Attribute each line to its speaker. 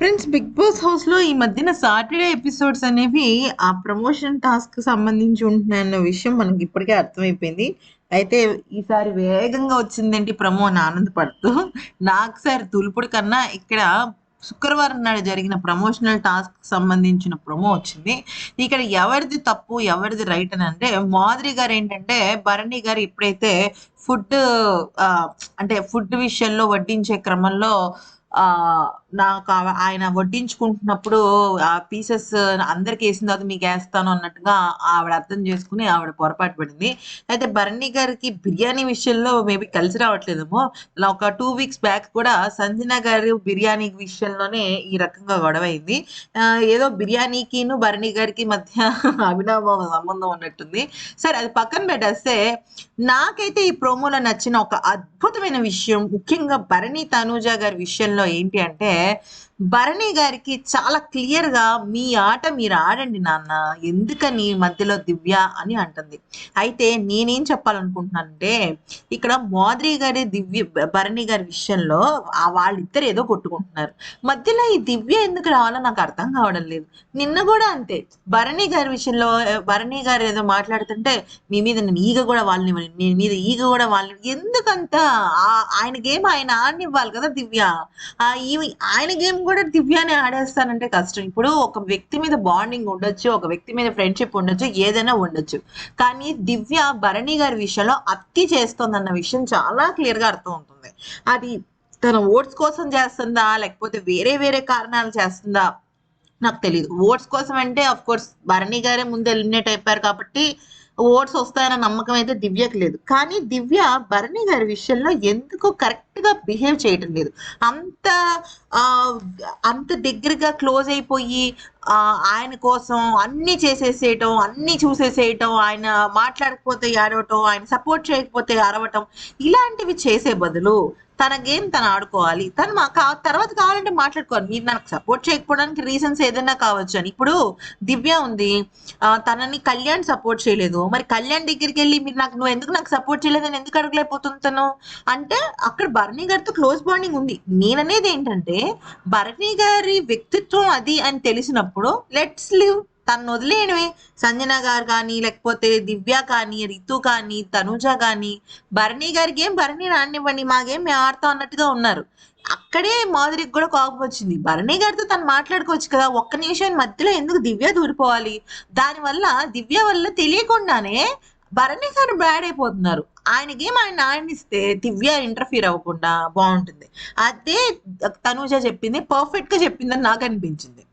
Speaker 1: Friends big boss హౌస్లో ఈ మధ్యన సాటర్డే ఎపిసోడ్స్ అనేవి ఆ ప్రమోషన్ టాస్క్ సంబంధించి ఉంటున్నాయన్న విషయం మనకి ఇప్పటికే అర్థమైపోయింది. అయితే ఈసారి వేగంగా వచ్చిందేంటి ప్రమో అని ఆనందపడుతూ నాకు సార్ తులుపుడు కన్నా ఇక్కడ శుక్రవారం నాడు జరిగిన ప్రమోషనల్ టాస్క్ సంబంధించిన ప్రమో వచ్చింది. ఇక్కడ ఎవరిది తప్పు ఎవరిది రైట్ అని అంటే మాధురి గారు ఏంటంటే భరణి గారు ఎప్పుడైతే ఫుడ్ అంటే ఫుడ్ విషయంలో వడ్డించే క్రమంలో ఆ నాకు ఆయన వడ్డించుకుంటున్నప్పుడు ఆ పీసెస్ అందరికి వేసిన తర్వాత మీకు వేస్తాను అన్నట్టుగా ఆవిడ అర్థం చేసుకుని ఆవిడ పొరపాటు పడింది. అయితే భరణి గారికి బిర్యానీ విషయంలో మేబీ కలిసి రావట్లేదేమో. ఒక టూ వీక్స్ బ్యాక్ కూడా సంజన గారి బిర్యానీ విషయంలోనే ఈ రకంగా గొడవ అయింది ఏదో బిర్యానీకిను భరణి గారికి మధ్య అభినవ సంబంధం ఉన్నట్టుంది. సరే అది పక్కన పెట్టేస్తే నాకైతే ఈ ప్రోమోలో నచ్చిన ఒక అద్భుతమైన విషయం ముఖ్యంగా భరణి తనూజ గారి విషయంలో ఏంటి అంటే है। భరణి గారికి చాలా క్లియర్గా మీ ఆట మీరు ఆడండి నాన్న ఎందుకని మధ్యలో దివ్య అని అంటుంది. అయితే నేనేం చెప్పాలనుకుంటున్నానంటే ఇక్కడ మాధురి గారి దివ్య భరణి గారి విషయంలో వాళ్ళిద్దరు ఏదో కొట్టుకుంటున్నారు. మధ్యలో ఈ దివ్య ఎందుకు రావాలో నాకు అర్థం కావడం లేదు. నిన్న కూడా అంతే. భరణి గారి విషయంలో భరణి గారు ఏదో మాట్లాడుతుంటే మీ మీద నేను ఈగ కూడా వాళ్ళని మీ మీద ఈగ కూడా వాళ్ళని ఎందుకంత ఆ- ఆయన గేమ్ ఆయన ఆడనివ్వాలి కదా దివ్య? ఈ- ఆయన గేమ్ కూడా దివ్యాని ఆడేస్తానంటే కష్టం. ఇప్పుడు ఒక వ్యక్తి మీద బాండింగ్ ఉండొచ్చు ఒక వ్యక్తి మీద ఫ్రెండ్షిప్ ఉండొచ్చు ఏదైనా ఉండొచ్చు. కానీ దివ్య భరణి గారి విషయంలో అత్తి చేస్తోందన్న విషయం చాలా క్లియర్గా అర్థం అవుతుంది అది తన ఓట్స్ కోసం చేస్తుందా లేకపోతే వేరే వేరే కారణాలు చేస్తుందా నాకు తెలియదు ఓట్స్ కోసం అంటే అఫ్ కోర్స్ భరణి గారే ముందు ఎలిమినేట్ అయిపోయారు కాబట్టి ఓట్స్ వస్తాయన్న నమ్మకం అయితే దివ్యకు లేదు. కానీ దివ్య భరణి గారి విషయంలో ఎందుకో కరెక్ట్గా బిహేవ్ చేయటం లేదు. అంత అంత దగ్గరగా క్లోజ్ అయిపోయి ఆయన కోసం అన్ని చేసేసేయటం అన్ని చూసేసేయటం ఆయన మాట్లాడకపోతే ఏడవటం ఆయన సపోర్ట్ చేయకపోతే అరవటం ఇలాంటివి చేసే బదులు తన గేమ్ తను ఆడుకోవాలి. తను మా తర్వాత కావాలంటే మాట్లాడుకోవాలి. మీరు నాకు సపోర్ట్ చేయకపోవడానికి రీజన్స్ ఏదైనా కావచ్చు అని. ఇప్పుడు దివ్య ఉంది. తనని కళ్యాణ్ సపోర్ట్ చేయలేదు. మరి కళ్యాణ్ దగ్గరికి వెళ్ళి మీరు నాకు నువ్వు ఎందుకు నాకు సపోర్ట్ చేయలేదు? అని ఎందుకు అడగలేకపోతుంది తను? అంటే అక్కడ భరణి గారితో క్లోజ్ బాండింగ్ ఉంది. నేననేది ఏంటంటే భరణి గారి వ్యక్తిత్వం అది అని తెలిసినప్పుడు లెట్స్ లివ్ తను వదిలేయడమే. సంజన గారు కానీ లేకపోతే దివ్య కానీ రితు కానీ తనుజ కానీ భరణి గారి గేమ్ భరణి రానివ్వండి మా గేమ్ మేము ఆడతాం అన్నట్టుగా ఉన్నారు. అక్కడే మాధురికి కూడా కోపం వచ్చింది. భరణి గారితో తను మాట్లాడుకోవచ్చు కదా ఒక్క నిమిషం మధ్యలో ఎందుకు దివ్య దూరిపోవాలి? దానివల్ల దివ్య వల్ల తెలియకుండానే భరణి గారు బ్యాడ్ అయిపోతున్నారు. ఆయన గేమ్ ఆయన ఆయనిస్తే దివ్య ఇంటర్ఫీర్ అవ్వకుండా బాగుంటుంది. అదే తనూజ చెప్పింది పర్ఫెక్ట్గా చెప్పిందని నాకు అనిపించింది.